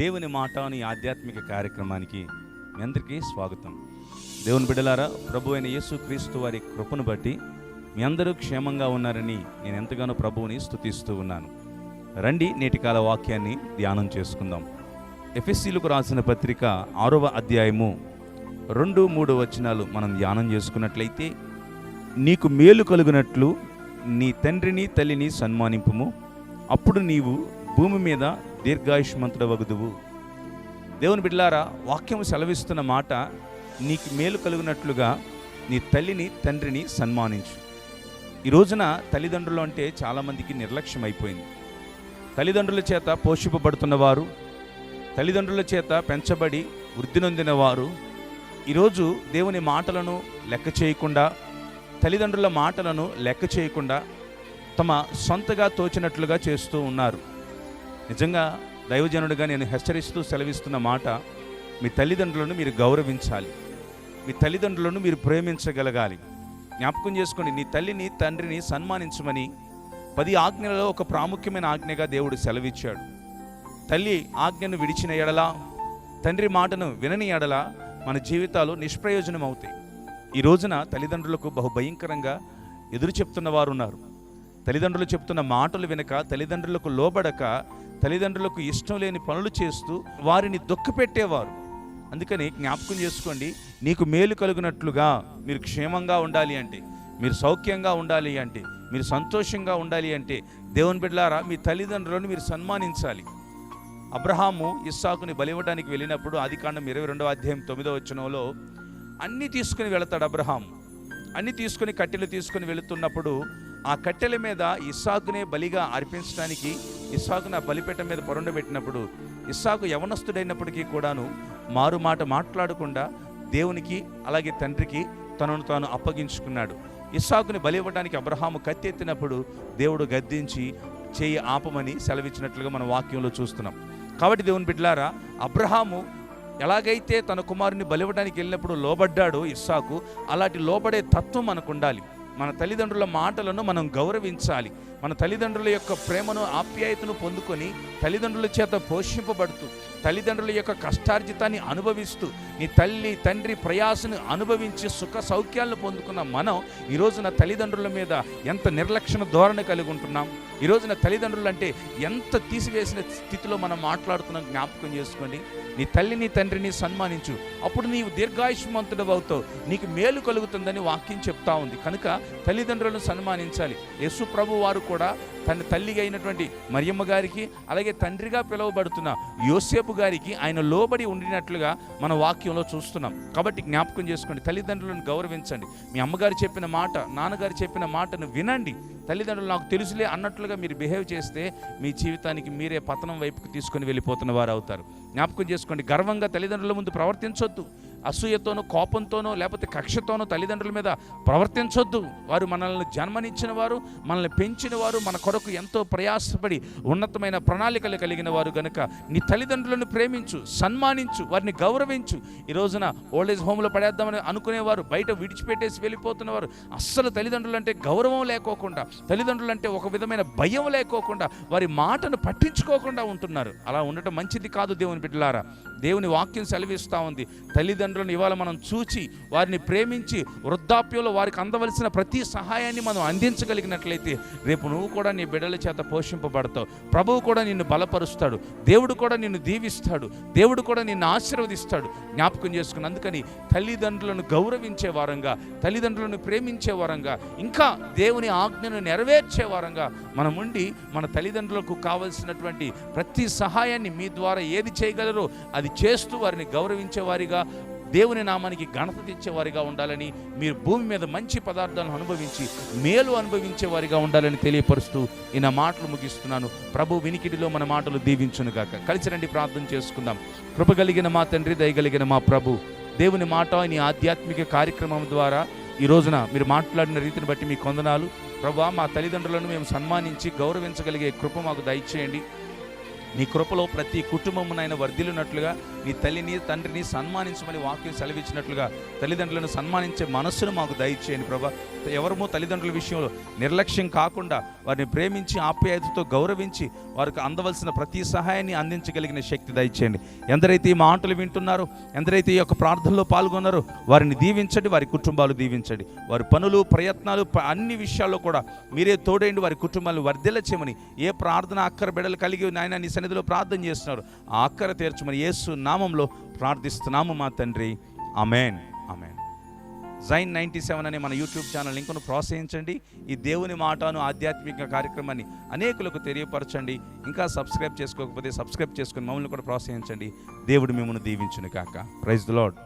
దేవుని మాట అనే ఆధ్యాత్మిక కార్యక్రమానికి మీ అందరికీ స్వాగతం. దేవుని బిడ్డలారా ప్రభు అయిన యేసు క్రీస్తు వారి కృపను బట్టి మీ అందరూ క్షేమంగా ఉన్నారని నేను ఎంతగానో ప్రభువుని స్తుతిస్తూ ఉన్నాను. రండి నేటి కాల వాక్యాన్ని ధ్యానం చేసుకుందాం. ఎఫ్ఎస్సీలకు రాసిన పత్రిక ఆరవ అధ్యాయము రెండు మూడు వచనాలు మనం ధ్యానం చేసుకున్నట్లయితే నీకు మేలు కలుగునట్లు నీ తండ్రిని తల్లిని సన్మానింపుము. అప్పుడు నీవు భూమి మీద దీర్ఘాయుష్మంతుడవగుదువు. దేవుని బిడ్లారా వాక్యం సెలవిస్తున్న మాట నీకు మేలు కలుగునట్లుగా నీ తల్లిని తండ్రిని సన్మానించు. ఈ రోజున తల్లిదండ్రులు అంటే చాలామందికి నిర్లక్ష్యం అయిపోయింది తల్లిదండ్రుల చేత పోషింపబడుతున్న వారు తల్లిదండ్రుల చేత పెంచబడి వృద్ధి నొందిన వారు ఈరోజు దేవుని మాటలను లెక్క చేయకుండా తల్లిదండ్రుల మాటలను లెక్క చేయకుండా తమ సొంతగా తోచినట్లుగా చేస్తూ ఉన్నారు. నిజంగా దైవజనుడిగా నేను హెచ్చరిస్తూ సెలవిస్తున్న మాట మీ తల్లిదండ్రులను మీరు గౌరవించాలి. మీ తల్లిదండ్రులను మీరు ప్రేమించగలగాలి. జ్ఞాపకం చేసుకోండి నీ తల్లిని తండ్రిని సన్మానించమని పది ఆజ్ఞలలో ఒక ప్రాముఖ్యమైన ఆజ్ఞగా దేవుడు సెలవిచ్చాడు. తల్లి ఆజ్ఞను విడిచిన ఎడల తండ్రి మాటను వినని ఎడల మన జీవితాలు నిష్ప్రయోజనం అవుతాయి ఈ రోజున తల్లిదండ్రులకు బహు భయంకరంగా ఎదురు చెప్తున్న వారు ఉన్నారు తల్లిదండ్రులు చెప్తున్న మాటలు వినక తల్లిదండ్రులకు లోబడక తల్లిదండ్రులకు ఇష్టం లేని పనులు చేస్తూ వారిని దుఃఖపెట్టేవారు అందుకని జ్ఞాపకం చేసుకోండి నీకు మేలు కలుగునట్లుగా మీరు క్షేమంగా ఉండాలి అంటే మీరు సౌఖ్యంగా ఉండాలి అంటే మీరు సంతోషంగా ఉండాలి అంటే దేవుని బిడ్డలారా మీ తల్లిదండ్రులను మీరు సన్మానించాలి. అబ్రహాము ఇస్సాకుని బలివ్వడానికి వెళ్ళినప్పుడు ఆది కాండం ఇరవై రెండవ అధ్యాయం తొమ్మిదవ వచనంలో అన్నీ తీసుకుని వెళతాడు అబ్రహాం అన్నీ తీసుకుని కట్టెలు తీసుకుని వెళుతున్నప్పుడు ఆ కట్టెల మీద ఇస్సాకునే బలిగా అర్పించడానికి ఇస్సాకును ఆ బలిపేట మీద పొరండబెట్టినప్పుడు ఇస్సాకు యవనస్తుడైనప్పటికీ కూడాను మారు మాట మాట్లాడకుండా దేవునికి అలాగే తండ్రికి తనను తాను అప్పగించుకున్నాడు. ఇస్సాకుని బలి ఇవ్వడానికి అబ్రహాము కత్తెత్తినప్పుడు దేవుడు గద్దించి చేయి ఆపమని సెలవిచ్చినట్లుగా మనం వాక్యంలో చూస్తున్నాం. కాబట్టి దేవుని బిడ్లారా అబ్రహాము ఎలాగైతే తన కుమారుని బలివ్వడానికి వెళ్ళినప్పుడు లోబడ్డాడో ఇస్సాకు అలాంటి లోబడే తత్వం మనకు ఉండాలి. మన తల్లిదండ్రుల మాటలను మనం గౌరవించాలి. మన తల్లిదండ్రుల యొక్క ప్రేమను ఆప్యాయతను పొందుకొని తల్లిదండ్రుల చేత పోషింపబడుతూ తల్లిదండ్రుల యొక్క కష్టార్జితాన్ని అనుభవిస్తూ నీ తల్లి తండ్రి ప్రయాసను అనుభవించి సుఖ సౌఖ్యాలను పొందుకున్న మనం ఈ రోజున తల్లిదండ్రుల మీద ఎంత నిర్లక్ష్య ధోరణి కలిగి ఉంటున్నాం. ఈ రోజున తల్లిదండ్రులు అంటే ఎంత తీసివేసిన స్థితిలో మనం మాట్లాడుతున్నాం జ్ఞాపకం చేసుకోండి నీ తల్లిని తండ్రిని సన్మానించు. అప్పుడు నీవు దీర్ఘాయుష్మంతుడు అవుతావు. నీకు మేలు కలుగుతుందని వాక్యం చెప్తా ఉంది. కనుక తల్లిదండ్రులను సన్మానించాలి. యేసు ప్రభు వారు కూడా తన తల్లిగా అయినటువంటి మరియమ్మ గారికి అలాగే తండ్రిగా పిలువబడుతున్న యోసేపు గారికి ఆయన లోబడి ఉండినట్లుగా మన వాక్యంలో చూస్తున్నాం. కాబట్టి జ్ఞాపకం చేసుకోండి తల్లిదండ్రులను గౌరవించండి. మీ అమ్మగారు చెప్పిన మాట నాన్నగారు చెప్పిన మాటను వినండి. తల్లిదండ్రులు నాకు తెలుసులే అన్నట్లుగా మీరు బిహేవ్ చేస్తే మీ జీవితానికి మీరే పతనం వైపుకు తీసుకొని వెళ్ళిపోతున్న వారు అవుతారు. జ్ఞాపకం చేసుకోండి గర్వంగా తల్లిదండ్రుల ముందు ప్రవర్తించొద్దు. అసూయతోనో కోపంతోనో లేకపోతే కక్షతోనో తల్లిదండ్రుల మీద ప్రవర్తించొద్దు. వారు మనల్ని జన్మనిచ్చిన వారు మనల్ని పెంచిన వారు మన కొరకు ఎంతో ప్రయాసపడి ఉన్నతమైన ప్రణాళికలు కలిగిన వారు గనుక నీ తల్లిదండ్రులను ప్రేమించు సన్మానించు వారిని గౌరవించు. ఈ రోజున ఓల్డేజ్ హోమ్లో పడేద్దామని అనుకునేవారు బయట విడిచిపెట్టేసి వెళ్ళిపోతున్నవారు. అస్సలు తల్లిదండ్రులు అంటే గౌరవం లేకోకుండా తల్లిదండ్రులు అంటే ఒక విధమైన భయం లేకోకుండా వారి మాటను పట్టించుకోకుండా ఉంటున్నారు. అలా ఉండటం మంచిది కాదు దేవుని బిడ్డలారా. దేవుని వాక్యం సెలవిస్తూ ఉంది. తల్లిదండ్రులను ఇవాళ మనం చూచి వారిని ప్రేమించి వృద్ధాప్యంలో వారికి అందవలసిన ప్రతి సహాయాన్ని మనం అందించగలిగినట్లయితే రేపు నువ్వు కూడా నీ బిడ్డల చేత పోషింపబడతావు. ప్రభువు కూడా నిన్ను బలపరుస్తాడు. దేవుడు కూడా నిన్ను దీవిస్తాడు. దేవుడు కూడా నిన్ను ఆశీర్వదిస్తాడు. జ్ఞాపకం చేసుకుని అందుకని తల్లిదండ్రులను గౌరవించే వారంగా తల్లిదండ్రులను ప్రేమించే వారంగా ఇంకా దేవుని ఆజ్ఞను నెరవేర్చే వారంగా మనం ఉండి మన తల్లిదండ్రులకు కావలసినటువంటి ప్రతి సహాయాన్ని మీ ద్వారా ఏది చేయగలరో అది చేస్తూ వారిని గౌరవించేవారిగా దేవుని నామానికి ఘనత తెచ్చేవారిగా ఉండాలని మీరు భూమి మీద మంచి పదార్థాలను అనుభవించి మేలు అనుభవించే వారిగా ఉండాలని తెలియపరుస్తూ ఈ నా మాటలు ముగిస్తున్నాను. ప్రభు వినికిడిలో మన మాటలు దీవించును కాక కలిసి రండి ప్రార్థన చేసుకుందాం. కృప కలిగిన మా తండ్రి దయగలిగిన మా ప్రభు దేవుని మాట నీ ఆధ్యాత్మిక కార్యక్రమం ద్వారా ఈ రోజున మీరు మాట్లాడిన రీతిని బట్టి మీ కొందనాలు. ప్రభా మా తల్లిదండ్రులను మేము సన్మానించి గౌరవించగలిగే కృప మాకు దయచేయండి. నీ కృపలో ప్రతి కుటుంబమునైనా వర్ధిల్లునట్లుగా నీ తల్లిని తండ్రిని సన్మానించమని వాక్యం సెలవిచ్చినట్లుగా తల్లిదండ్రులను సన్మానించే మనస్సును మాకు దయచేయండి ప్రభా. ఎవరము తల్లిదండ్రుల విషయంలో నిర్లక్ష్యం కాకుండా వారిని ప్రేమించి ఆప్యాయతతో గౌరవించి వారికి అందవలసిన ప్రతి సహాయాన్ని అందించగలిగిన శక్తి దయచేయండి. ఎందరైతే ఈ మాటలు వింటున్నారో ఎందరైతే ఈ యొక్క ప్రార్థనలో పాల్గొన్నారో వారిని దీవించండి వారి కుటుంబాలు దీవించండి. వారి పనులు ప్రయత్నాలు అన్ని విషయాల్లో కూడా మీరే తోడైండి వారి కుటుంబాలను వర్ధిల్ల చేయమని ఏ ప్రార్థన అక్కర బిడలు కలిగి నాయన నీ సన్నిధిలో ప్రార్థన చేస్తున్నారు. ఆ అక్కర తీర్చమని యేసు నామంలో ప్రార్థిస్తున్నాము మా తండ్రి. Amen amen Zion ninety seven అనే మన యూట్యూబ్ ఛానల్ లింకును ప్రోత్సహించండి. ఈ దేవుని మాటను ఆధ్యాత్మిక కార్యక్రమాన్ని అనేకులకు తెలియపరచండి. ఇంకా సబ్స్క్రైబ్ చేసుకోకపోతే సబ్స్క్రైబ్ చేసుకుని మమ్మల్ని కూడా ప్రోత్సహించండి. దేవుడు మిమ్మల్ని దీవించును కాక ప్రైజ్ ద లాడ్